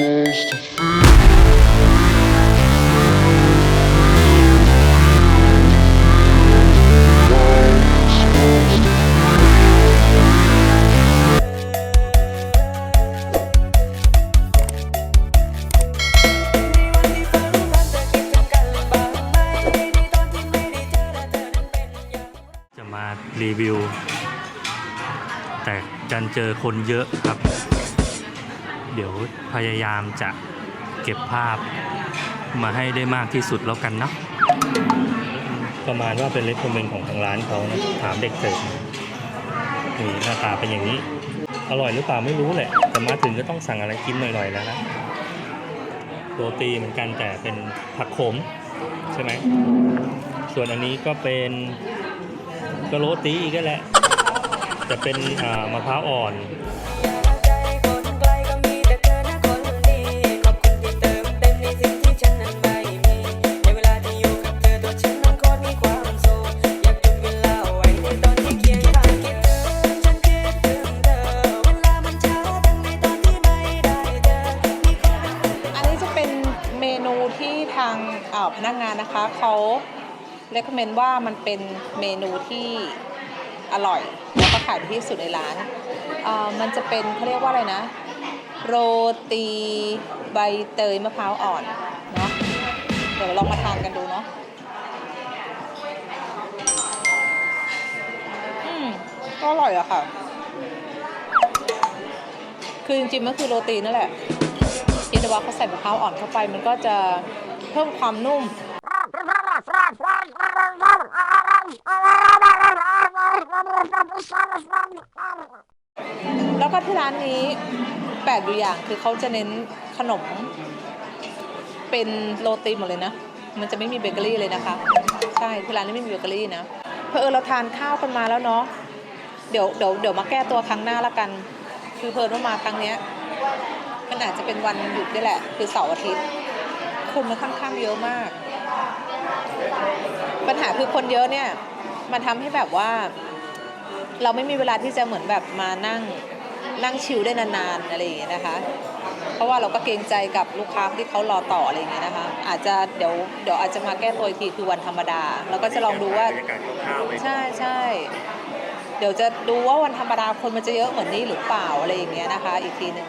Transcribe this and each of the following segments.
จะมารีวิว แต่กันเจอคนเยอะครับ ดี๋ยวพยายามจะเก็บภาพมาให้ได้มากที่สุดแล้วกันเนาะประมาณว่าเป็นเลคคอมเมนต์ของทางร้านเขานะถามเด็กเสิร์ฟนี่หน้าตาเป็นอย่างนี้ อร่อยหรือเปล่าไม่รู้แหละ แต่มาถึงก็ต้องสั่งอะไรกินหน่อยๆแล้วนะโรตีเหมือนกันแต่เป็นผักขม ใช่ไหม ส่วนอันนี้ก็เป็นก็โรตีอีกแล้วแหละ แต่เป็นมะพร้าวอ่อน พนักงานนะคะเขาเ e ค o m เมนว่ามันเป็นเมนูที่อร่อยแล้วก็ขายดีที่สุดในร้านมันจะเป็นเขาเรียกว่าอะไรนะ โรตีใบเตยมะพร้าวอ่อนเนาะเดี๋ยวลองมาทานกันดูเนาะอืมก็อร่อยอะค่ะ คือจริงๆมันคือโรตีนั่นแหละเพียงแต่ว่าเขาใส่มะพร้าวอ่อนเข้าไปมันก็จะ เพิ่มความนุ่ม แล้วก็ที่ร้านนี้แปลกอยู่อย่างคือเขาจะเน้นขนม เป็นโรตีหมดเลยนะ มันจะไม่มีเบเกอรี่เลยนะคะ ใช่ที่ร้านนี้ไม่มีเบเกอรี่นะเพอเออเราทานข้าวกันมาแล้วเนาะเดี๋ยวเดี๋ยวเดี๋ยวมาแก้ตัวครั้งหน้าละกัน คือเพลินว่ามาครั้งเนี้ยมันอาจจะเป็นวันหยุดด้แหละ คือเสาร์อาทิตย์ คนมันค่อนข้างเยอะมาก ปัญหาคือคนเยอะเนี่ย มันทำให้แบบว่า เราไม่มีเวลาที่จะเหมือนแบบมานั่งนั่งชิลได้นานๆอะไรอย่างเงี้ยนะคะ เพราะว่าเราก็เกรงใจกับลูกค้าที่เขารอต่ออะไรอย่างเงี้ยนะคะ อาจจะเดี๋ยวเดี๋ยวอาจจะมาแก้ตัวอีกทีคือวันธรรมดา แล้วก็จะลองดูว่าใช่ใช่เดี๋ยวจะดูว่าวันธรรมดาคนมันจะเยอะเหมือนนี้หรือเปล่าอะไรอย่างเงี้ยนะคะ อีกทีหนึ่ง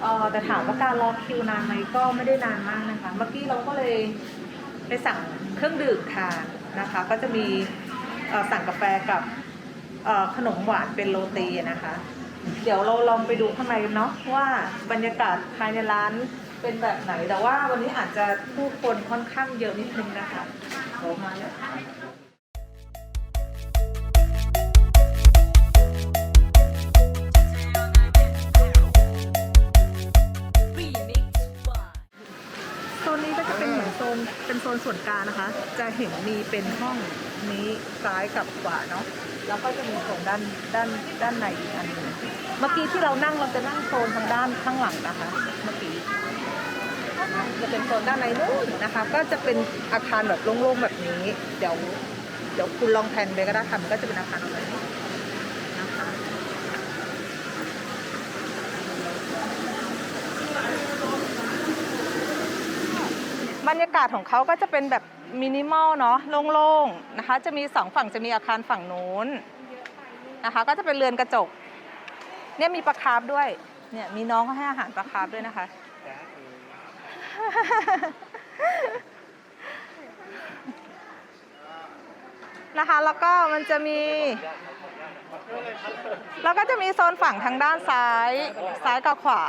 เออแต่ถามว่าการรอคิวนานไหมก็ไม่ได้นานมากนะคะ เมื่อกี้เราก็เลยไปสั่งเครื่องดื่มทานนะคะ ก็จะมีสั่งกาแฟกับขนมหวานเป็นโรตีนะคะ เดี๋ยวเราลองไปดูข้างในกันเนาะว่าบรรยากาศภายในร้านเป็นแบบไหน แต่ว่าวันนี้อาจจะผู้คนค่อนข้างเยอะนิดนึงนะคะ เป็นโซนส่วนกลางนะคะ จะเห็นมีเป็นห้องนี้ซ้ายกับขวาเนาะแล้วก็จะมีโซนด้านด้านด้านในอีกอันหนึงเมื่อกี้ที่เรานั่งเราจะนั่งโซนทางด้านข้างหลังนะคะ เมื่อกี้จะเป็นโซนด้านในนู้นนะคะ ก็จะเป็นอาคารแบบโล่งๆแบบนี้ เดี๋ยวเดี๋ยวคุณลองแผนไปก็ได้ค่ะมันก็จะเป็นอาคารแบบนี้นะคะ บ รรยากาศของเขาก็จะเป็นแบบมินิมอลเนาะโล่งๆนะคะ จะมีสองฝั่งจะมีอาคารฝั่งนู้นนะคะ ก็จะเป็นเรือนกระจก เนี่ยมีปลาคาร์ฟด้วย เนี่ยมีน้องเขาให้อาหารปลาคาร์ฟด้วยนะคะ นะคะแล้วก็มันจะมี แล้วก็จะมีโซนฝั่งทางด้านซ้ายซ้ายกับขวา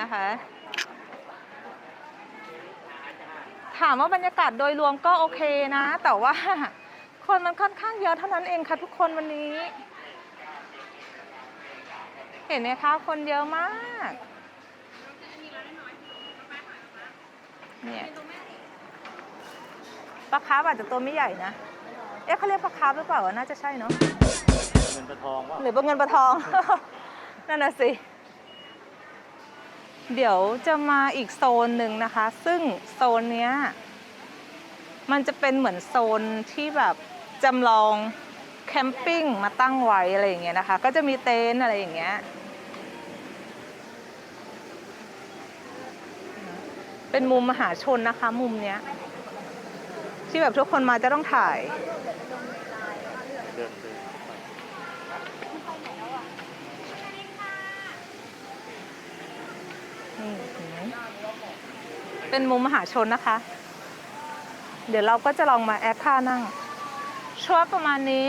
นะคะ ถามว่าบรรยากาศโดยรวมก็โอเคนะ แต่ว่าคนมันค่อนข้างเยอะเท่านั้นเองค่ะทุกคนวันนี้ เห็นไหมคะคนเยอะมากเนี่ยปลาคาร์ฟอาจจะตัวไม่ใหญ่นะ เอ๊ะเขาเรียกปลาคาร์ฟหรือเปล่าวะน่าจะใช่เนาะเงินปลาทองว่าหรือเป็นเงินปลาทอง นั่นน่ะสิ เดี๋ยวจะมาอีกโซนหนึ่งนะคะ ซึ่งโซนเนี้ยมันจะเป็นเหมือนโซนที่แบบจำลองแคมปิ้งมาตั้งไว้อะไรอย่างเงี้ยนะคะ ก็จะมีเต็นท์อะไรอย่างเงี้ยเป็นมุมมหาชนนะคะ มุมเนี้ยที่แบบทุกคนมาจะต้องถ่าย เดินเดิน นี่เห็นไหมเป็นมุมมหาชนนะคะ เดี๋ยวเราก็จะลองมาแอคท่านั่งช่วงประมาณนี้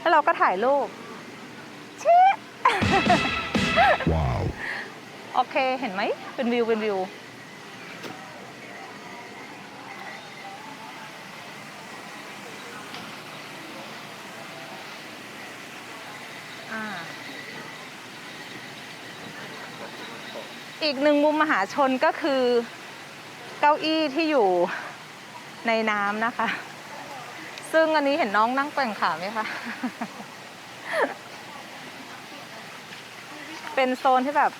แล้วเราก็ถ่ายรูปชิว้าว โอเคเห็นไหมเป็นวิวเป็นวิว อีกหนึ่งมุมมหาชนก็คือเก้าอี้ที่อยู่ในน้ำนะคะ ซึ่งอันนี้เห็นน้องนั่งแกว่งขาไหมคะ เป็นโซนที่แบบ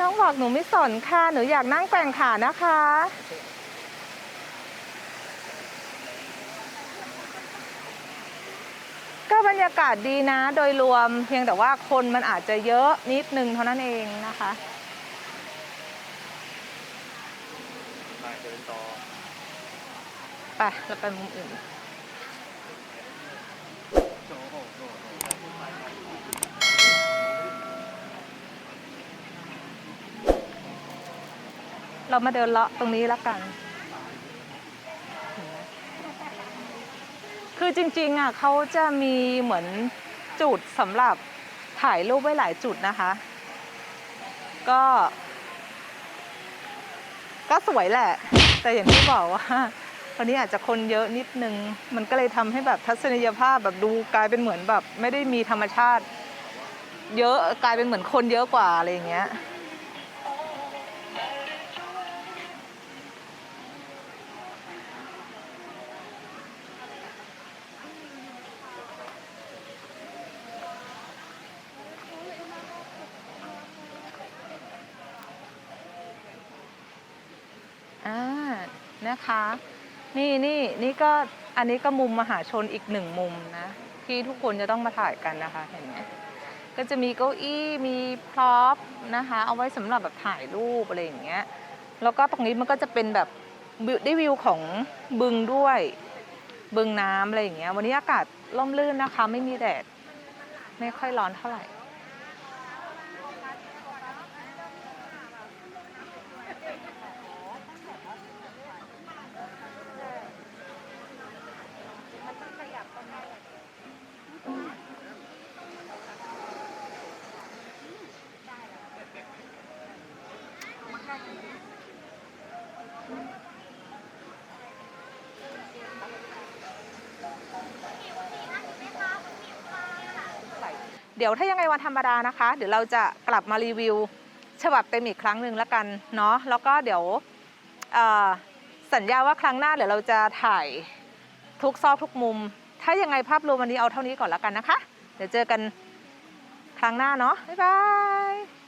น้องบอกหนูไม่สนค่ะ หนูอยากนั่งแกว่งขานะคะ ก็บรรยากาศดีนะ โดยรวมเพียงแต่ว่าคนมันอาจจะเยอะนิดนึงเท่านั้นเองนะคะไปเดินต่อไปเราไปมุมอื่น เรามาเดินเลาะตรงนี้แล้วกัน คือจริงๆอะเขาจะมีเหมือนจุดสำหรับถ่ายรูปไว้หลายจุดนะคะ ก็ ก็สวยแหละ แต่อย่างที่บอกว่าวันนี้อาจจะคนเยอะนิดนึง มันก็เลยทำให้แบบทัศนียภาพแบบดูกลายเป็นเหมือนแบบ ไม่ได้มีธรรมชาติ เยอะกลายเป็นเหมือนคนเยอะกว่าอะไรอย่างเงี้ย นะคะ นี่นี่นี่ก็อันนี้ก็มุมมหาชนอีกหนึ่งมุมนะ ที่ทุกคนจะต้องมาถ่ายกันนะคะเห็นไหมก็จะมีเก้าอี้มีพร็อพนะคะ เอาไว้สำหรับแบบถ่ายรูปอะไรอย่างเงี้ยแล้วก็ตรงนี้มันก็จะเป็นแบบวิวได้วิวของบึงด้วยบึงน้ำอะไรอย่างเงี้ยวันนี้อากาศร่มรื่นนะคะ ไม่มีแดดไม่ค่อยร้อนเท่าไหร่ เดี๋ยวถ้ายังไงวันธรรมดานะคะ เดี๋ยวเราจะกลับมารีวิว ฉบับเต็มอีกครั้งหนึ่งแล้วกันเนาะแล้วก็เดี๋ยวสัญญาว่าครั้งหน้าเดี๋ยวเราจะถ่ายทุกซอกทุกมุม ถ้ายังไงภาพรวมวันนี้เอาเท่านี้ก่อนแล้วกันนะคะ เดี๋ยวเจอกันครั้งหน้าเนาะบ๊ายบาย